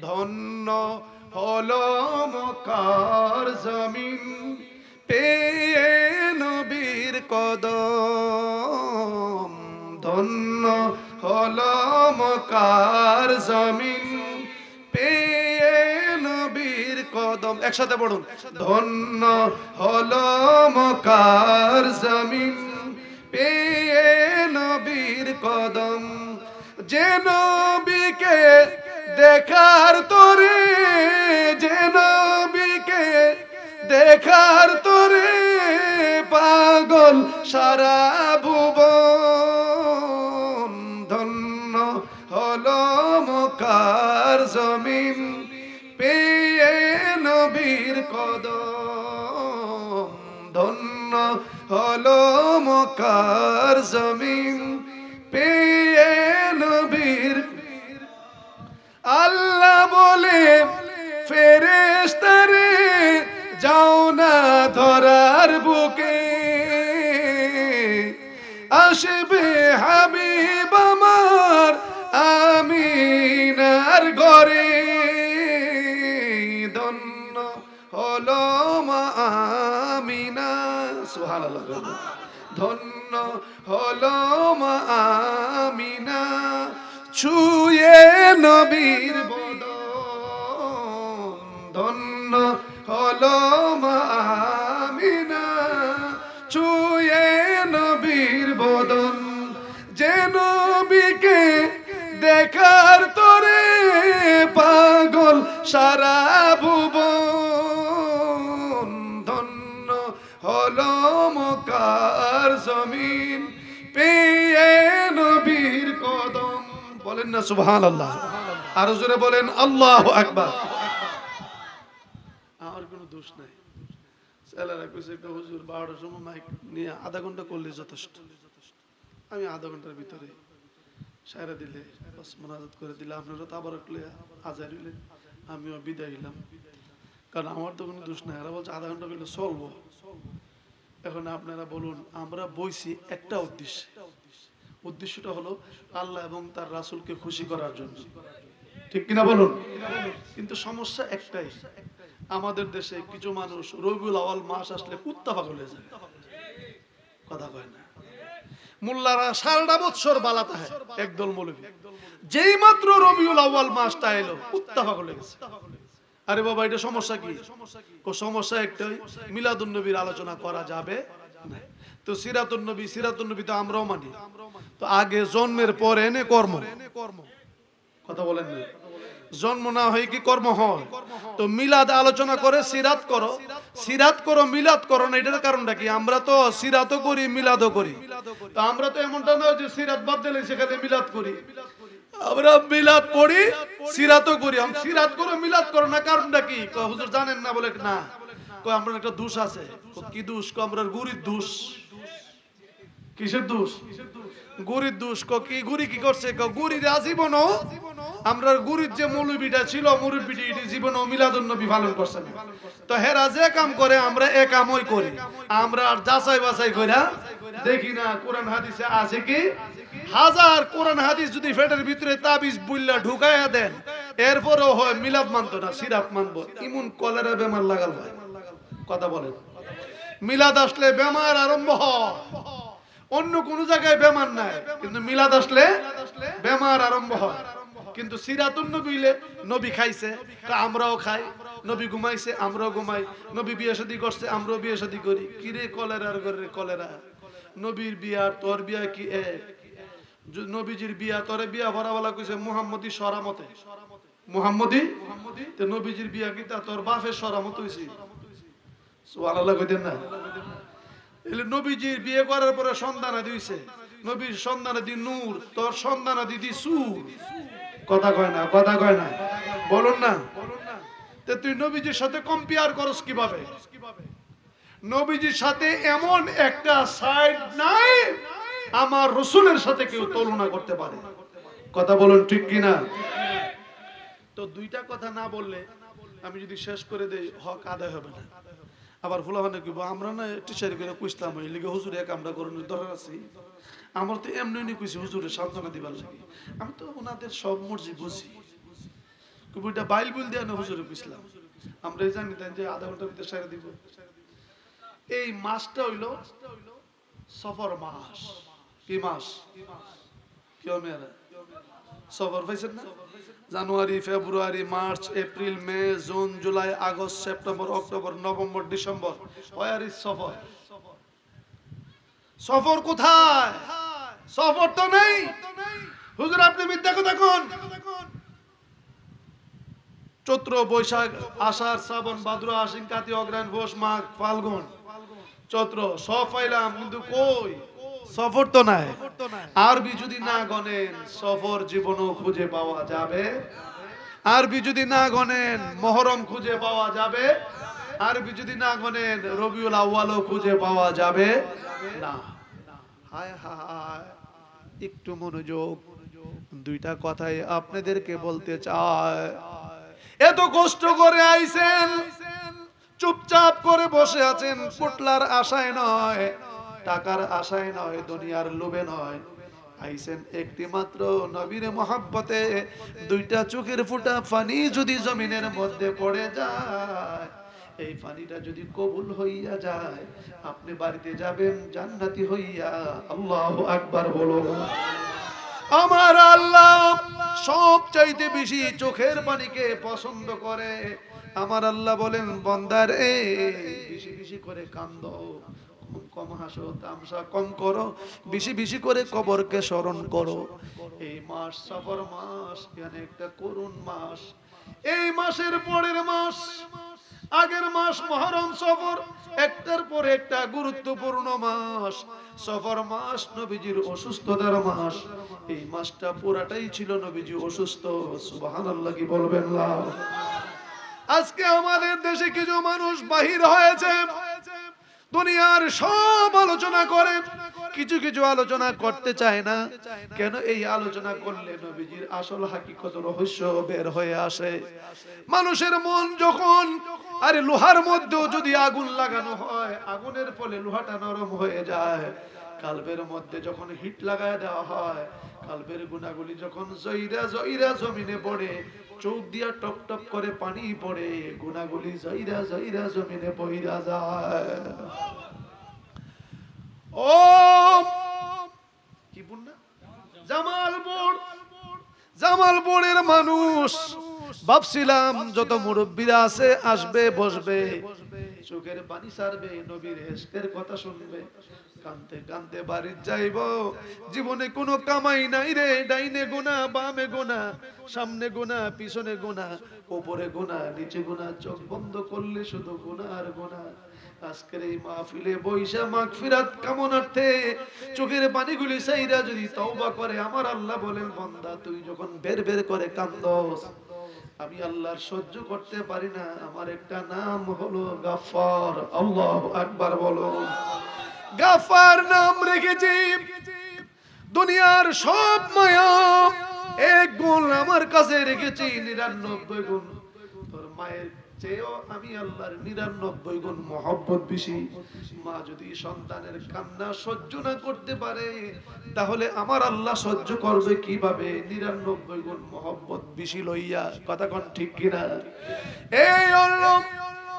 ধন্য হলো মকার জমিন, পেয়ে নবীর কদম। ধন্য হলো মকার জমিন, পেয়ে নবীর কদম। একসাথে পড়ুন। ধন্য হলো মকার জমিন, পেয়ে নবীর কদম। যে নবীকে দেখার তোরে যে নবীকে দেখার তোরে পাগল সারা ভুবন ধন্য হলো মকার জমিন। পেয়ে নবীর কদম ধন্য হলো মকার জমিন। বলে ফেরেস্তারে যাও না ধরার বুকে। আসবে হাবিব আমার আমিনার ঘরে। ধন্য হলো মা আমিনা। সুবহানাল্লাহ, ধন্য হলো আমিনা। ছুয়ে নবীর হলো মা আমিনা, ছুয়ে নবীর বদন। যে নবীকে দেখার তোরে পাগল সারা ভুবন। ধন্য হলো মকার জমিন, পেয়ে নবীর কদম। বলেন না সুবহান আল্লাহ আরও জোরে বলেন, আল্লাহ আকবার। দোষ নাই। ছেলেরা কইছে, একটা হুজুর বারোটার সময় মাইক নিয়ে আধা ঘণ্টা করলে যথেষ্ট। আমি আধা ঘণ্টার ভিতরে সারা দিলে, বাস মোনাজাত করে দিলে, আপনারা তো আবার একটু আজার হইলেন, আমিও বিদায় হইলাম। কারণ আমার তো কোনো দোষ নাই। এরা বলছে, আধা ঘণ্টা করলে চলবো। এখন আপনারা বলুন, আমরা বইছি একটা উদ্দেশ্যে। উদ্দেশ্যটা হলো আল্লাহ এবং তার রাসুলকে খুশি করার জন্য। ঠিক কিনা বলুন? কিন্তু সমস্যা একটাই আমাদের দেশে কিছু মানুষ রবিউল আওয়াল মাস আসলে কুত্তা পাগল হয়ে যায়। কথা কয় না। মোল্লারা সারাটা বৎসর বালাতা হয়, একদল মৌলবী। যেই মাত্র রবিউল আউয়াল মাসটা এলো, কুত্তা পাগল হয়ে গেছে। আরে বাবা, এটা সমস্যা কি? সমস্যা একটাই মিলাদুন নবীর আলোচনা করা যাবে। তো সিরাতুন নবী সিরাতুন নবী তো আমরাও মানি। তো আগে জন্মের পরে এনে কর্ম। কথা বলেন না। জন্ম না হয় কি কর্ম হয়? তো মিলাদ আলোচনা করে সিরাত করো। সিরাত করো মিলাদ করো না এটার কারণটা কি? আমরা তো সিরাতও করি মিলাদও করি। তো আমরা তো এমনটা নয় যে সিরাত বাদ দিলে সেখানে মিলাদ করি। আমরা মিলাদ পড়ি সিরাতও করি। আমি সিরাত করো মিলাদ করো না কারণটা কি? হুজুর জানেন না বলে না। কয় আমরা একটা দোষ আছে। কি দোষ? কয়, আমরা গুরির দোষ। কিসের দোষ? গুরির দোষ ক কি? গুরি কি করছে ক? গুরির আজীবন আমরা গুরির যে মৌলবীটা ছিল মুরব্বীটি এটি জীবন মিলাদুন নবী পালন করছে না। তো হেরা যে কাম করে, আমরা এ কামই করি। আমরা আর যাচাই বাছাই কইরা দেখি না, কোরআন হাদিসে আছে কি? হাজার কোরআন হাদিস যদি ফেটের ভিতরে তাবিজ বুল্লা ঢুকাইয়া দেন, এরপরও হয় মিলাদ মানতো না সিরাপ মানবো। ইমন কলেরা বেমার লাগাল ভাই কথা বলেন। মিলাদ আসলে বেমার আরম্ভ হয়। অন্য কোন জায়গায় বেমার নাই। কিন্তু মিলাদ আসলে বেমার আরম্ভ হয়। কিন্তু সিরাতুন নবীলে নবী খাইছে আমরাও খাই। নবী ঘুমাইছে, আমরাও ঘুমাই। নবী বিয়ে শাদী করছে, আমরাও বিয়ে শাদী করি। কিরে কলেরার ঘরে কলেরা? নবীর বিয়া, তোর বিয়া কি এক? নবীজির বিয়া, তোরে বিয়া ভরাওয়ালা কইছে মুহাম্মদী সরামতে। মুহাম্মদী? তো নবীজির বিয়া কি তোর বাপের সরামত হইছে? সুবহানাল্লাহ কইতেন না। এলে নবীজির বিয়ে করার পরে সন্তান দিয়েছে। নবীর সন্তান দি নূর, তোর সন্তান দিদি সুর। কথা কয় না, কথা কয় না। বলুন না। তুই নবীজির সাথে কম্পেয়ার করস কীভাবে? নবীজির সাথে এমন একটা সাইড নাই, আমার রসুলের সাথে কেউ তুলনা করতে পারে। কথা বলুন ঠিক কিনা? তো দুইটা কথা না বললে আমি যদি শেষ করে দেই, হক আদায় হবে না। আবার ফুলাহানে কইব, আমরা না টিচার করে কইতাম এই লিগে হুজুর এক আমরা করণের দরকার আছে। আমার তো এমনি নি কইছি, হুজুরে সান্ত্বনা দিবার লাগে। আমি তো ওনাদের সব মর্জি বুঝি। কুপুরটা বাইল বুল দিয়ে হুজুরে বুঝলাম আমরা এই জানি তাই যে আধা ঘণ্টার ভিতরে সারা দিব। এই মাসটা হইল সফর মাস। কি মাস? কেউ মেয়েরা? সফর পাইছেন না? January, February, March, April, May, June, July, August, September, October, November, December. Where is সফর? সফর কোথায়? সফর তো নেই। হুজুর, আপনি মিথ্যা কথা কোন। চৈত্র, বৈশাখ, আষাঢ়, শ্রাবণ, ভাদ্র, আশ্বিন, কাতি অগ্রায়ণ পৌষ, মাঘ, ফাল্গুন। চৈত্র, সব পাইলাম, কিন্তু কই? সফর তো নাই। আরবি যদি না গনেন সফর জীবনও খুঁজে পাওয়া যাবে। আরবি যদি না গনেন মহরম খুঁজে পাওয়া যাবে। আরবি যদি না গনেন রবিউল আউয়ালও খুঁজে পাওয়া যাবে। না। হায় হায় একটু মনোযোগ। দুইটা কথাই আপনাদেরকে বলতে চায় এত কষ্ট করে আইছেন চুপচাপ করে বসে আছেন পুটলার আশায় নয়। টাকার আশায় নয়, দুনিয়ার লোভে নয়। আইছেন একটি মাত্র নবীর মহাব্বতে, দুইটা চোখের ফুটা পানি যদি জমিনের মধ্যে পড়ে যায়। এই পানিটা যদি কবুল হইয়া যায়, আপনি বাড়িতে যাবেন, জান্নাতি হইয়া আল্লাহ আকবার বলো আমার আল্লাহ সব চাইতে বেশি চোখের পানিকে পছন্দ করে। আমার আল্লাহ বলেন, বন্দার, বেশি বেশি করে কান্দ। কম হাসো, তামসা কম করো, বেশি বেশি করে কবরকে স্মরণ করো। এই মাস সফর মাস, এখানে একটা মাস। এই মাসের পরের মাস, আগের মাস মহরম সফর, একটার পর একটা গুরুত্বপূর্ণ মাস। সফর মাস নবীজির অসুস্থতার মাস। এই মাসটা পুরাটাই ছিল নবীজি অসুস্থ, সুবহানাল্লাহ কি বলবেন আজকে আমাদের দেশে কিছু মানুষ বাহির হয়েছে। দুনিয়ার সব আলোচনা করে। কিছু কিছু আলোচনা করতে চায় না। কেন এই আলোচনা করলে নবীজির আসল হাকিকত রহস্য বের হয়ে আসে। মানুষের মন যখন, আরে লোহার মধ্যেও যদি আগুন লাগানো হয়, আগুনের ফলে লোহাটা নরম হয়ে যায়। কালবের মধ্যে যখন হিট লাগায় দেওয়া হয় কালবের গুণাগুলি যখন জয়রা জয়রা জমিনে পড়ে, চোখ দিয়া টপ টপ করে পানি পড়ে, গুণাগুলি জয়রা জয়রা জমিনে বইরা যায়। ও কি বুন্না জামালপুর, জামালপুরের মানুষ। ভাবছিলাম যত মুরব্বীরা আছে, আসবে, বসবে। চোখের পানি সারবে, নবীর হেস্কের কথা শুনবে। কানতে কানতে বাড়ি যাইব। জীবনে কোনো কামাই নাই রে, ডাইনে গোনা, বামে গোনা, সামনে গোনা, পিছনে গোনা উপরে গোনা, নিচে গোনা, চোখ বন্ধ করলে শুধু গোনা আর গোনা। আজকের এই মাহফিলে বৈশা কামনার্থে চোখের পানিগুলি সাইরা যদি তওবা করে, আমার আল্লাহ বলেন, বান্দা, তুই যখন বের বের করে কান্দস, আমি আল্লাহর সহ্য করতে পারি না। আমার একটা নাম হলো গাফার আল্লাহ আকবার বলো গাফার নাম রেখেছি। দুনিয়ার সব মায়া এক গুণ আমার কাছে রেখেছি, নিরানব্বই গুণ। তোর মায়ের চেয়েও আমি আল্লাহর নিরানব্বই গুণ মহব্বত মা যদি সন্তানের কান্না সহ্য না করতে পারে, তাহলে আমার আল্লাহ সহ্য করবে কীভাবে? নিরানব্বই গুণ মহব্বত বেশি লইয়া। কথা কোন ঠিক কিনা? এই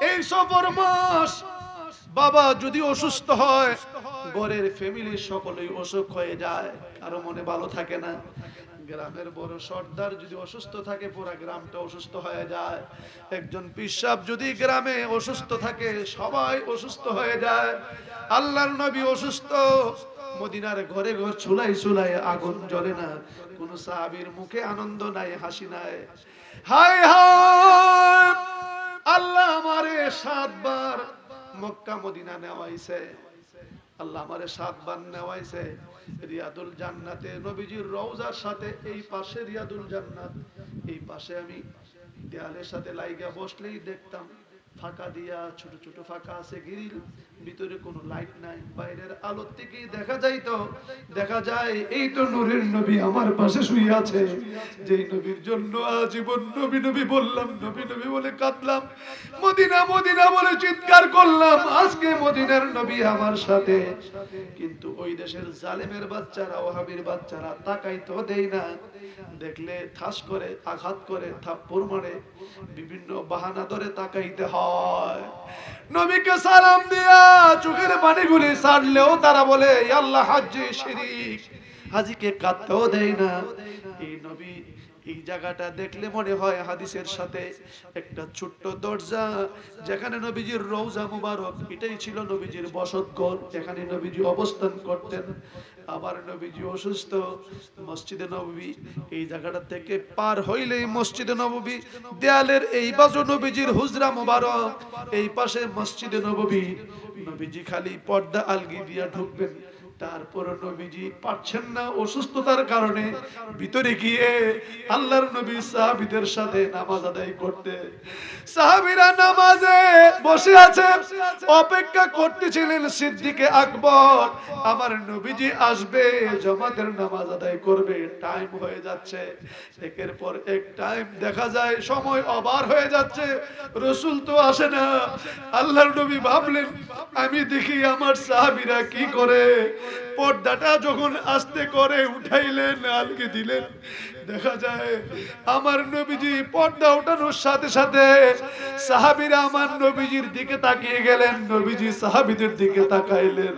এই সফর মাস বাবা যদি অসুস্থ হয়, ঘরের ফ্যামিলির সকলেই অসুখ হয়ে যায়। কারও মনে ভালো থাকে না। গ্রামের বড় সর্দার যদি অসুস্থ থাকে, পুরা গ্রামটা অসুস্থ হয়ে যায়। একজন পিসাব যদি গ্রামে অসুস্থ থাকে, সবাই অসুস্থ হয়ে যায়। আল্লাহর নবী অসুস্থ। মদিনার ঘরে ঘর চুলাই চুলাই আগুন জ্বলে না। কোন সাহাবীর মুখে আনন্দ নাই, হাসি নাই। হায় হায়! আল্লাহ আমারে সাতবার মক্কা, মদিনা নেওয়াইছে। আল্লাহ আমারে সাতবার নেওয়াইছে রিয়াদুল জান্নাতে। নবীজির রওজার সাথে এই পাশে রিয়াদুল জান্নাত। এই পাশে আমি দেয়ালের সাথে লাইগা বসলেই দেখতাম, ফাঁকা দিয়া, ছোট ছোট ফাঁকা আছে গ্রিল। ভিতরে কোনো লাইট নাই, বাইরের আলো থেকে দেখা যায় তো, দেখা যায় এই তো নূরের নবী আমার পাশে শুয়ে আছে। যেই নবীর জন্য আজীবন নবী নবী বললাম, নবী নবী বলে কাঁদলাম, মদিনা মদিনা বলে চিৎকার করলাম, আজকে মদিনার নবী আমার সাথে। কিন্তু ওই দেশের জালেমের বাচ্চারা, ওহাবির বাচ্চারা তাকাই তো দেই না। দেখলে ঠাস করে, আঘাত করে, থাপ্পড় মারে, বিভিন্ন বাহানা ধরে তাকাইতে হয়। নবীকে সালাম দিয়া চোখের পানিগুলি সারলেও তারা বলে আল্লাহ হাজি শিরিক। হাজিকে কাঁদতেও দেয় না। এই নবী এই জায়গাটা দেখলে মনে হয় হাদিসের সাথে একটা ছোট্ট দরজা, যেখানে নবীজির রৌজা মুবারক, এটাই ছিল নবীজির বসতঘর যেখানে নবীজি অবস্থান করতেন। আবার নবীজি অসুস্থ, মসজিদে নববী এই জায়গাটা থেকে পার হইলেই মসজিদে নববী দেয়ালের এই বাজু নবীজির হুজরা মুবারক, এই পাশে মসজিদে নববী নবীজি খালি পর্দা আলগি দিয়া ঢুকবেন। তারপর নবীজি পাচ্ছেন না অসুস্থতার কারণে ভিতরে গিয়ে আল্লাহর নবী সাহাবীদের সাথে নামাজ আদায় করতে। সাহাবীরা নামাজে বসে আছে, অপেক্ষা করতেছিলেন সিদ্দিকে আকবর। আমার নবীজি আসবে, জমাতের নামাজ আদায় করবে টাইম হয়ে যাচ্ছে। একের পর এক টাইম দেখা যায়, সময় অবার হয়ে যাচ্ছে। রসুল তো আসে না। আল্লাহর নবী ভাবলেন, আমি দেখি আমার সাহাবীরা কি করে? পর্দাটা যখন আস্তে করে উঠাইলেন আলকে দিলেন। দেখা যায়, আমার নবীজি পর্দা ওঠানোর সাথে সাথে সাহাবিরা আমার নবীজির দিকে তাকিয়ে গেলেন, নবীজি সাহাবিদের দিকে তাকাইলেন।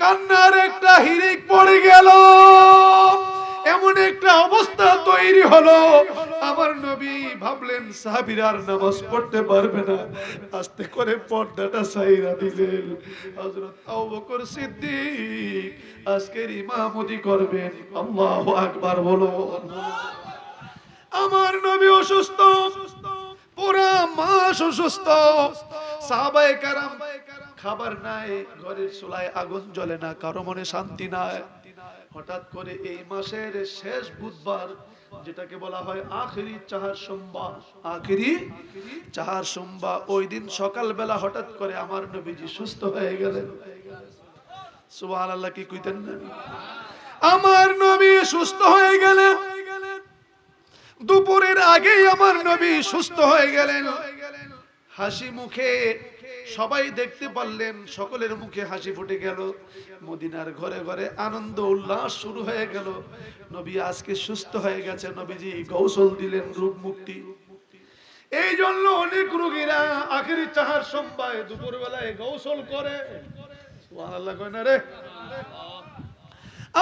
কান্নার একটা হিরিক পড়ে গেল। এমন একটা অবস্থা তৈরি হলো। আমার নবী ভাবলেন, সাহাবীরা আর নামাজ পড়তে পারবে না। আস্তে করে পর্দাটা সাইরা দিলেন। হযরত আবু বকর সিদ্দিক আজকের ইমামতি করবেন। আল্লাহু আকবার বলো আমার নবী অসুস্থ, পুরা মাস অসুস্থ। সাহাবায়ে কারাম খাবার নাই, ঘরের চুলায় আগুন জ্বলে না, কারও মনে শান্তি নাই। হঠাৎ করে এই মাসের শেষ বুধবার, যেটাকে বলা হয় আখেরি চাহার সোমবার। আখেরি? চাহার সোমবার। ওই দিন সকালবেলা হঠাৎ করে আমার নবীজি সুস্থ হয়ে গেলেন। সুবহানাল্লাহ, কি আমার নবী সুস্থ হয়ে গেলেন। দুপুরের আগেই আমার নবী সুস্থ হয়ে গেলেন। হাসি মুখে সবাই দেখতে পারলেন, সকলের মুখে হাসি ফুটে গেল। মদিনার ঘরে ঘরে আনন্দ, উল্লাস শুরু হয়ে গেল। নবী আজকে সুস্থ হয়ে গেছে নবীজি গৌসল দিলেন রূপ মুক্তি। এই জন্য অনেক রুগীরা আখেরি চাহার সম্পায় দুপুর বেলায় গৌসল করে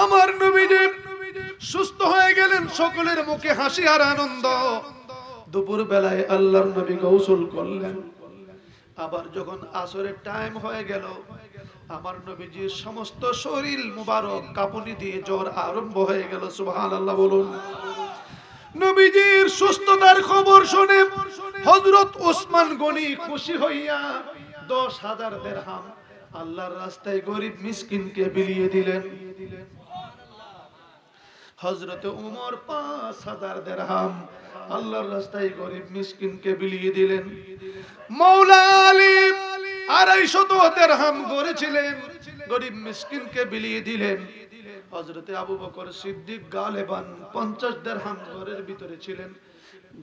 আমার নবীজি সুস্থ হয়ে গেলেন, সকলের মুখে হাসি আর আনন্দ। দুপুর বেলায় আল্লাহর নবী গৌসল করলেন। আবার যখন আসরের টাইম হয়ে গেল, আমার নবীজির সমস্ত শরীর মুবারক কাঁপুনি দিয়ে জ্বর আরম্ভ হয়ে গেল, সুবহানাল্লাহ বলুন। নবীজির সুস্থতার খবর শুনে হযরত ওসমান গনি খুশি হইয়া দশ হাজার দেরহাম আল্লাহর রাস্তায় গরিব মিসকিনকে বিলিয়ে দিলেন। হজরত উমর পাঁচ হাজার দেরহাম আল্লাহর রাস্তায় গরিব মিসকিনকে বিলিয়ে দিলেন। মৌলা আলী আড়াইশত হাম করেছিলেন গরিব মিসকিনকে বিলিয়ে দিলেন। হজরতে আবু বকর সিদ্দিক গালেবান পঞ্চাশ দেড় হাম ঘরের ভিতরে ছিলেন।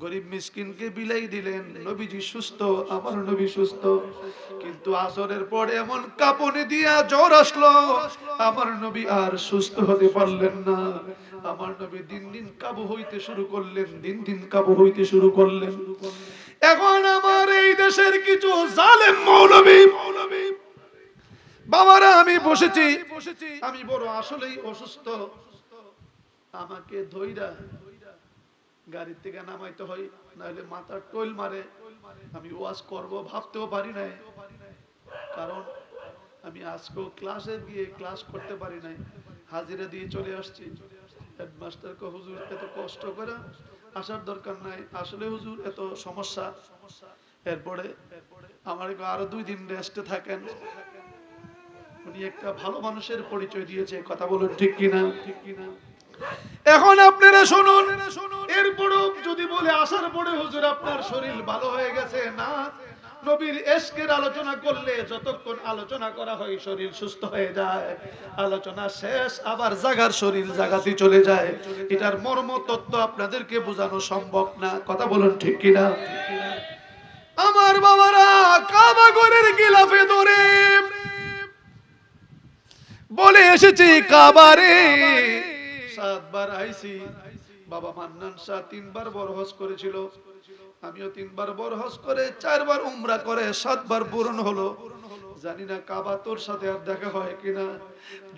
গরিব মিসকিনকে বিলাই দিলেন, নবীজি সুস্থ, আমার নবী সুস্থ। কিন্তু আসরের পরে এমন কাঁপনে দিয়া জ্বর আসলো, আমার নবী আর সুস্থ হতে পারলেন না। আমার নবী দিন দিন কাবু হইতে শুরু করলেন, দিন দিন কাবু হইতে শুরু করলেন। এখন আমার এই দেশের কিছু জালেম মৌলবী মৌলবী বাবারা, আমি বসেছি বসেছি, আমি বড় আসলেই অসুস্থ। আমাকে ধইরা গাড়ির থেকে নামাইতে হয়, নাহলে মাথার টোল মারে। আমি ওয়াজ করব, ভাবতেও পারি নাই। কারণ আমি আজকেও ক্লাসে গিয়ে ক্লাস করতে পারি নাই। হাজিরা দিয়ে চলে আসছি। হেডমাস্টারকে হুজুর এত কষ্ট করে আসার দরকার নাই। আসলে হুজুর এত সমস্যা। এরপরে আমার আরও দুই দিন রেস্টে থাকেন। উনি একটা ভালো মানুষের পরিচয় দিয়েছে কথা বলুন ঠিক কিনা ঠিক কিনা? এখন আপনারা শুনুন। এরপরও যদি বলে, আসার পরে হুজুর, আপনার শরীর ভালো হয়ে গেছে না? নবীর এশকের আলোচনা করলে যতক্ষণ আলোচনা করা হয়, শরীর সুস্থ হয়ে যায়। আলোচনা শেষ, আবার জাগার শরীর জাগাতে চলে যায়। এটার মর্ম তত্ত্ব আপনাদেরকে বোঝানো সম্ভব না। কথা বলুন ঠিক কিনা? আমার বাবারা কাবা ঘরের গিলাফে ধরে। বলে এসেছি কাবারে সাতবার আইছি বাবা মান্নান শাহ তিনবার বরহস করেছিল। আমিও তিনবার বরহস করে চারবার উমরা করে, সাতবার পূরণ হলো। জানি না কাবা তোর সাথে আর দেখা হয় কিনা।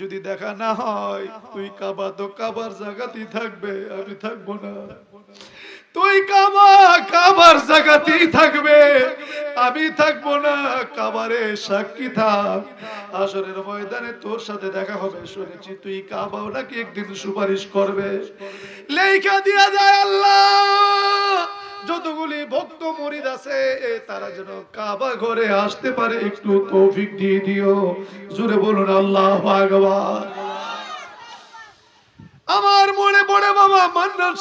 যদি দেখা না হয়, তুই কাবা তো কাবার জায়গাতেই থাকবে, আমি থাকব না। তুই কাবা কাবার জায়গাতেই থাকবে। আমি থাকব না, কাবারে সাক্ষী থাক। আসরের ময়দানে তোর সাথে দেখা হবে, শুনেছি তুই কাবাও নাকি একদিন সুপারিশ করবে। লেখা দিয়া যায় আল্লাহ, যতগুলি ভক্ত মরিদ আছে, তারা যেন কাবা ঘরে আসতে পারে, একটু তৌফিক দিয়ে দিও। জুড়ে বলুন, আল্লাহ ভগবান মনে পড়ে বাবা, মান্নান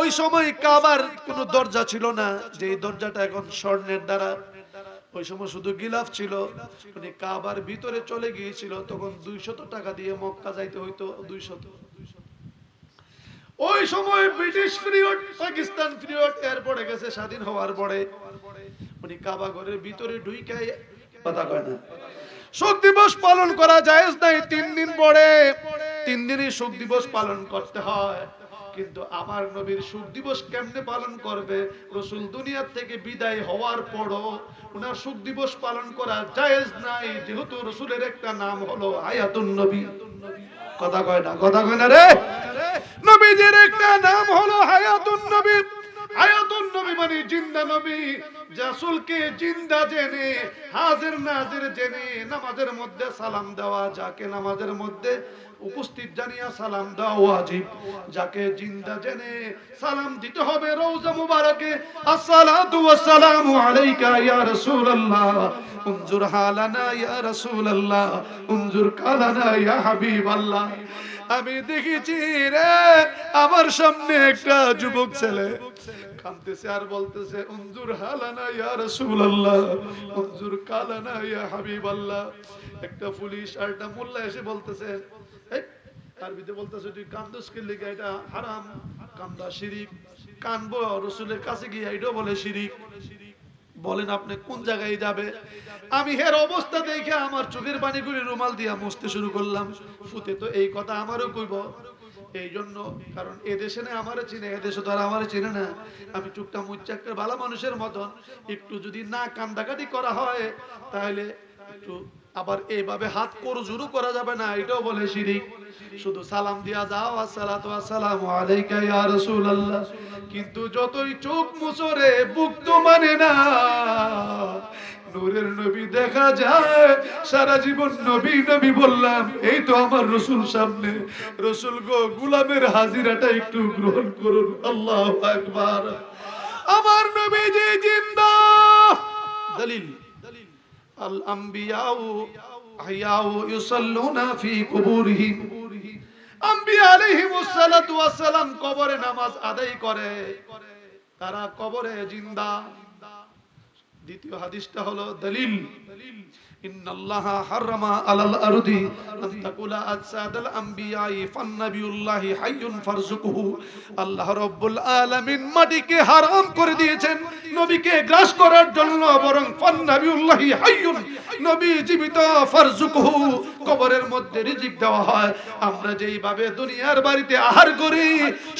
ওই সময় কাবার কোনো দরজা ছিল না, যে দরজাটা এখন স্বর্ণের দ্বারা। ওই সময় শুধু গিলাফ ছিল। মানে কাবার ভিতরে চলে গিয়েছিল, তখন দুইশত টাকা দিয়ে মক্কা যাইতে হইতো, দুইশত। ওই সময় ব্রিটিশ পিরিয়ড, পাকিস্তান পিরিয়ড, এরপরে গেছে স্বাধীন হওয়ার পরে। উনি কাবা ঘরের ভিতরে ঢুইকাই কথা কয় না। শোক দিবস পালন করা যায় নাই, তিন দিন পরে তিন দিনই শোক দিবস পালন করতে হয়। কিন্তু আমার নবীর শোক দিবস কেমনে পালন করবে? রসুল দুনিয়ার থেকে বিদায় হওয়ার পরও ওনার শোক দিবস পালন করা জায়েজ নাই। যেহেতু রসুলের একটা নাম হলো আয়াতুন নবী। কথা কয় না, কথা কয় না রে? নবীজির একটা নাম হলো হায়াতুন নবী। নবী মানে জিন্দা নবী। রাসূলকে জিন্দা জেনে, হাজির নাজির জেনে নামাজের মধ্যে সালাম দেওয়া, যাকে নামাজের মধ্যে উপস্থিত জানিয়া সালাম দেওয়া ওয়াজিব। যাকে জিন্দা জেনে সালাম দিতে হবে রওজা মুবারকে। আসসালাতু ওয়াসসালামু আলাইকা ইয়া রাসূলুল্লাহ। হালানা ইয়া রাসূলুল্লাহ। কালানা ইয়া হাবিবাল্লাহ। আমি দেখেছি রে, আমার সামনে একটা যুবক ছেলে। কাঁদতেছে আর বলতেছে উনজুর হালানা ইয়া রাসূলুল্লাহ? উনজুর কালানা ইয়া হাবিবাল্লাহ? একটা পুলিশ আর একটা মোল্লা এসে বলতেছে, এই, আরবিতে বলতেছে, তুই কান্দুস কে লিগা? এটা হারাম। কান্দা শিরিক। কানবো রসুলের কাছে গিয়ে এটাও বলে শিরিক। বলেন আপনি কোন জায়গায় যাবে? আমি হের অবস্থা দেখে আমার চোখের পানিগুলি রুমাল দিয়া মুছতে শুরু করলাম। ফুতে তো এই কথা আমারও কইব। এই জন্য কারণ এদেশে না চিনে এদেশে তো আর আমারে চিনে না। আমি চুপটা মুচ্চাক্কের ভালো মানুষের মতন। একটু যদি না কান্দাকাটি করা হয়, তাহলে একটু আবার এইভাবে হাত করু জুরু করা যাবে না, এটাও বলে শিরিক। শুধু সালাম দিয়া যাও, আসসালাতু আসসালামু আলাইকা ইয়া রাসূলুল্লাহ। কিন্তু যতই চোখ মুছরে বুক তো মানে না। নূরের নবী দেখা যায়, সারা জীবন নবী নবী বললাম, এই তো আমার রসুল সামনে। রসুল গো, গুলামের হাজিরাটা একটু গ্রহণ করুন, আল্লাহ আকবার। আমার নবী যে জিন্দা। দলিল। আল আম্বিয়াউ ইউসাল্লুনা ফি আম্বিয়া আলাইহিমুস সালাতু ওয়াস সালাম কবরে নামাজ আদায় করে। তারা কবরে জিন্দা? দ্বিতীয় হাদিসটা হলো দলিল। ইন্নাল্লাহা হাররামা আলাল আরদি আন তাকুলা আসাদাল আমবিয়াই ফান্নাবিউল্লাহি হাইয়ুন ফারযুকুহু। আল্লাহ রাব্বুল আলামিন মাটিকে হারাম করে দিয়েছেন। নবীকে গ্রাস করার জন্য বরং ফান্নাবিউল্লাহি হাইয়ুন, নবী জীবিত ফারজুকহু কবরের মধ্যে রিজিক দেওয়া হয়। আমরা যেইভাবে দুনিয়ার বাড়িতে আহার করি,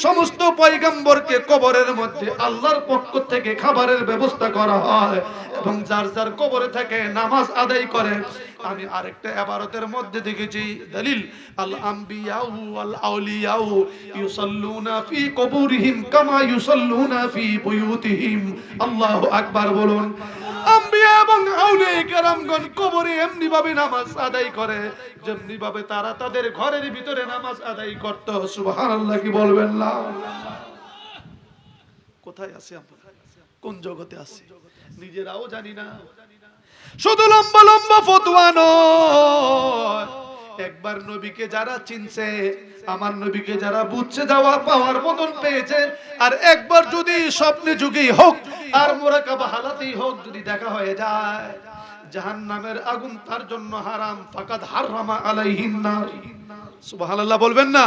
সমস্ত পয়গম্বরকে কবরের মধ্যে আল্লাহর পক্ষ থেকে খাবারের ব্যবস্থা করা হয় এবং যার যার কবরে থাকে, নামাজ আদায় করে আমি আরেকটা এবারতের মধ্যে দেখেছি দলিল যেমনি ভাবে তারা তাদের ঘরের ভিতরে নামাজ কোথায় আছি আমরা? কোন জগতে আছি? নিজেরাও জানি না। শুধু লম্বা লম্বা ফতোয়া নয়। একবার নবীকে যারা চিনছে, আমার নবীকে যারা বুঝছে, যাওয়া পাওয়ার মতন পেয়েছে, আর একবার যদি স্বপ্নে যুগেই হোক, আর মোরাকাবা হালাতে আঘাতেই হোক, যদি দেখা হয়ে যায়, জাহান্নামের আগুন তার জন্য হারাম, ফাকাদ হারামা আলাইহিন নার। সুবহানাল্লাহ বলবেন না?